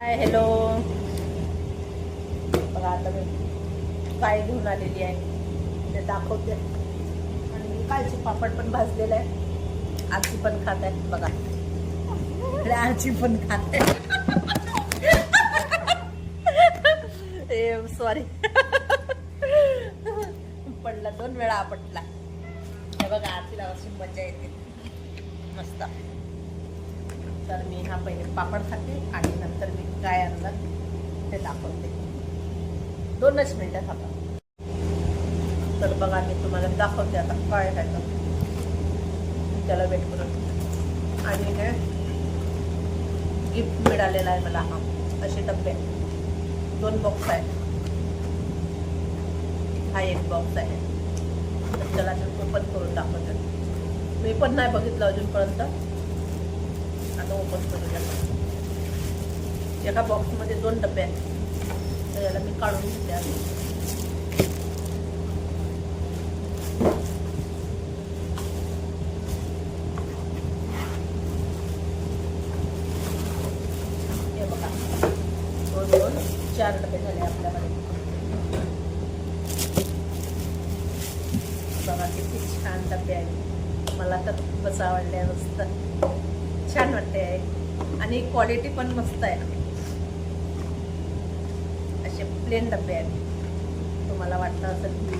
Hi hello बघा आता मी काय घेऊन आलेली आहे. ते दाखवते. आणि कालची पापड पण भाजलेलं आहे. आजी पण खात आहे बघा. इकडे आजी पण खात आहे सॉरी पडला दोन वेळा आपटला. हे बघा आजीला अशी मजा येते. मस्त. तर मी हा पहिले पापड खाते आणि नंतर मी काय आणलं ते दाखवते. दोनच मिनटं आता तर बघा मी तुम्हाला दाखवते आता काय आहे त्याला वेट करून. आणि हे गिफ्ट मिळालेला आहे मला हा. असे डब्बे. दोन बॉक्स आहेत. हा एक बॉक्स आहे. तर त्याला ओपन करून दाखवते. मी पण नाही बघितलं अजूनपर्यंत. आता ओपन करूया. एका बॉक्समध्ये दोन डबे आहेत. तर याला मी काढून घेते आधी. हे बघा. दोन दोन चार डबे झाले आपल्याकडे. बघा किती छान डबे आहेत. मला तर खूपच आवडले मस्त छान वाटते आहे आणि क्वालिटी पण मस्त आहे. असे प्लेन डबे आहेत. तुम्हाला वाटलं असेल की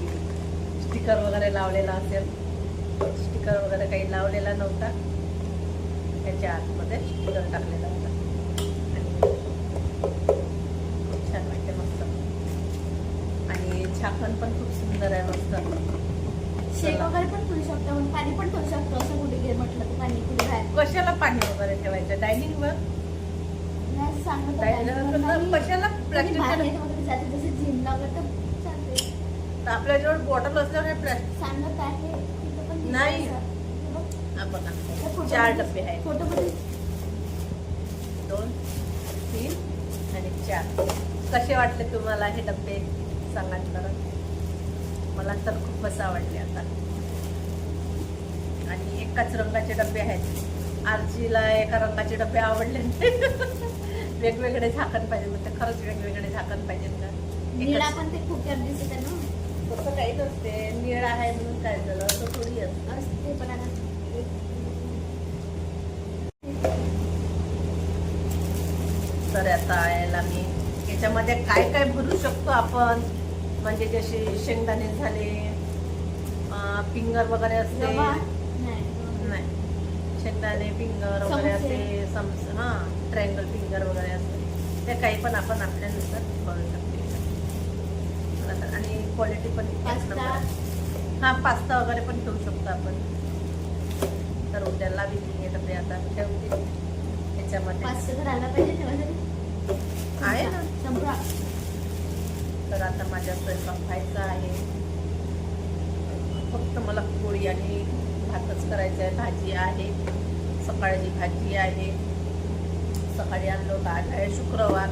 स्टिकर वगैरे लावलेला असेल. स्टिकर वगैरे काही लावलेला नव्हता. त्याच्या आतमध्ये स्टिकर टाकलेला होता. छान वाटते मस्त. आणि झाकण पण खूप सुंदर आहे मस्त. शेक वगैरे पण ठेवू शकतो म्हणजे पाणी पण ठेवू शकतो असं कुठे घे म्हटलं तर पाणी कुठे बाहेर. कशाला पाणी वगैरे ठेवायचं? डायनिंग वर नाही सांगत डायनिंग वर कशाला प्लास्टिक वगैरे जाते जसे जिम वगैरे तर चालते. आपल्याजवळ बॉटल असल्यामुळे प्लास्टिक सांगत आहे नाही. बघा. चार डबे आहेत. फोटोमध्ये दोन तीन आणि चार. कसे वाटले तुम्हाला हे डबे? सांगा मला तर खूपच आवडले आता. आणि एकाच रंगाचे डबे आहेत. आरजीला एका रंगाचे डबे आवडले वेगवेगळे झाकण पाहिजे म्हणजे खरंच वेगवेगळे झाकण पाहिजेत का निळा पण ते खूप गर्दी ना? तसं काही नसते. निळा आहे म्हणून काय झालं? असं थोडी असतं. असते पण आता. तर आता याला मी याच्यामध्ये काय काय भरू शकतो आपण? म्हणजे जसे शेंगदाणे झाले पिंगर वगैरे असते. नाही शेंगदाणे पिंगर वगैरे. असते समस हा ट्रायंगल पिंगर वगैरे असते. ते काही पण आपण आपल्यानुसार भरू शकतो आणि क्वालिटी पण पास्ता. हा पास्ता वगैरे पण ठेवू शकतो आपण. तर उद्याला मी डबे आता. ठेवते त्याच्यामध्ये घराला पाहिजे ठेवायसाठी आहे ना. संभ्रा तर आता माझ्या स्वयंपाक व्हायचा आहे. फक्त मला पोळी आणि भातच करायचं आहे. भाजी आहे. सकाळची भाजी आहे. सकाळी आणलं होतं. आज आहे शुक्रवार.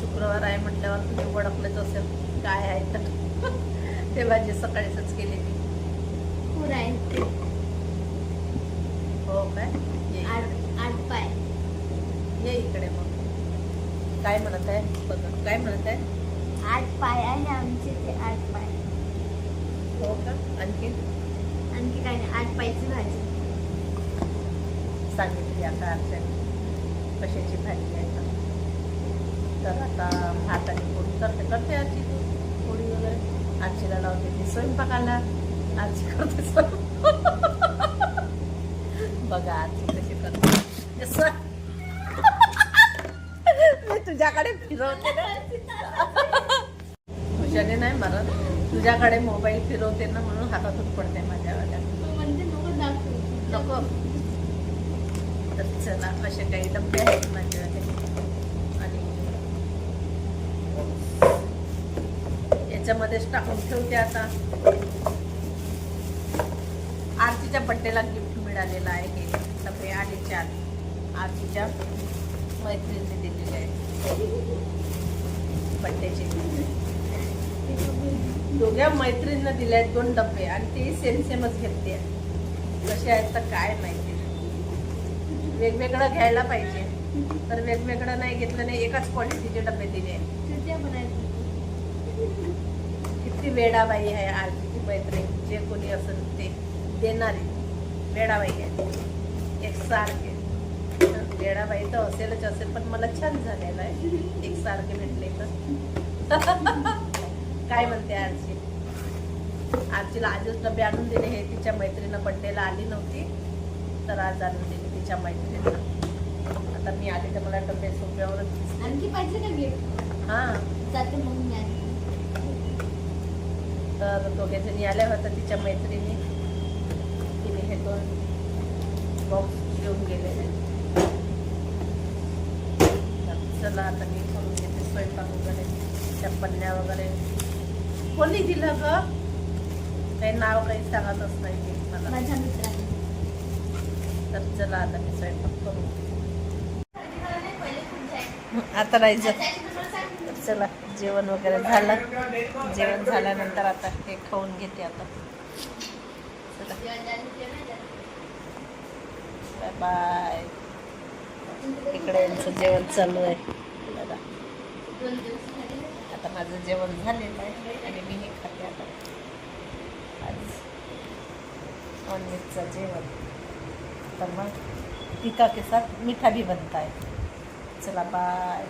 शुक्रवार आहे म्हटल्यावर तुम्ही ओळखलंच असेल. काय आहे तर. ते भाजी सकाळीच पूर आहे. हो काय? ये इकडे मग. काय म्हणत आहे? बघा. काय म्हणत आहे? आठ पाय आहे आमचे ते आठ पाय. हो का? आणखी? आणखी काय नाही आठ पायची भाजी. सांगितली आता अर्चन. कशाची भाजी आहे तर. आता भात आणि पोळी करते. करते आजी तू पोळी वगैरे. आजीला लावते ती स्वयंपाकाला. आजी करते. बघा आजी कशी करते. मी तुझ्याकडे फिरवते ना तुझ्याने नाही मरत तुझ्याकडे मोबाईल फिरवते ना म्हणून हातातून पडते माझ्यावाल्या. नको तर चला असे काही डबे आहेत माझ्याकडे आणि याच्यामध्येच टाकून ठेवते आता. आरतीच्या बड्डेला गिफ्ट मिळालेलं आहे हे. डबे आणि चार आरतीच्या मैत्रिणीने दिलेले आहे. बड्डेचे दोघ्या मैत्रिणींना दिले आहेत दोन डबे आणि ते सेम सेमच घेतले. कसे आहेत तर काय माहिती. वेगवेगळं घ्यायला पाहिजे. तर वेगवेगळं नाही घेतलं नाही एकाच क्वालिटीचे डबे दिले. किती वेडाबाई आहे आरतीची मैत्रीण. जे कोणी असेल ते देणारी वेडाबाई आहे एकसारखे वेडाबाई तर असेलच असेल पण मला छान झालेलं आहे. एकसारखे भेटले तर. काय म्हणते आरची आरचीला आजच डबे आणून दिले हे तिच्या मैत्रिणीनं बड्डेला आली नव्हती. तर आज आणून दिली तिच्या मैत्रिणीनं आता मी आली तर मला डबे सोप्यावरच दिसले. आणखी पाहिजे का गिफ्ट हां. जाते मग मी. तर दोघे जणी आल्या होत्या तिच्या मैत्रिणी. तिने हे दोन बॉक्स घेऊन गेलेले तर चला आता मी करून घेते स्वयंपाक वगैरे चप्पन्या वगैरे. कोणी दिलं ग काही नाव काही सांगतच नाही मला माझ्या मित्राने तर चला आता मी स्वयंपाक आहे. आता राहायचं. तर चला जेवण वगैरे झालं जेवण झाल्यानंतर आता हे खाऊन घेते आता चला. बाय बाय इकडे यांचं जेवण चालू आहे झाले. आता माझं जेवण झालेलं आहे आणि मी हे खाते आता आज नॉनव्हेजचं जेवण. तर मग पिता के साथ मीठा भी बनता है चला बाय.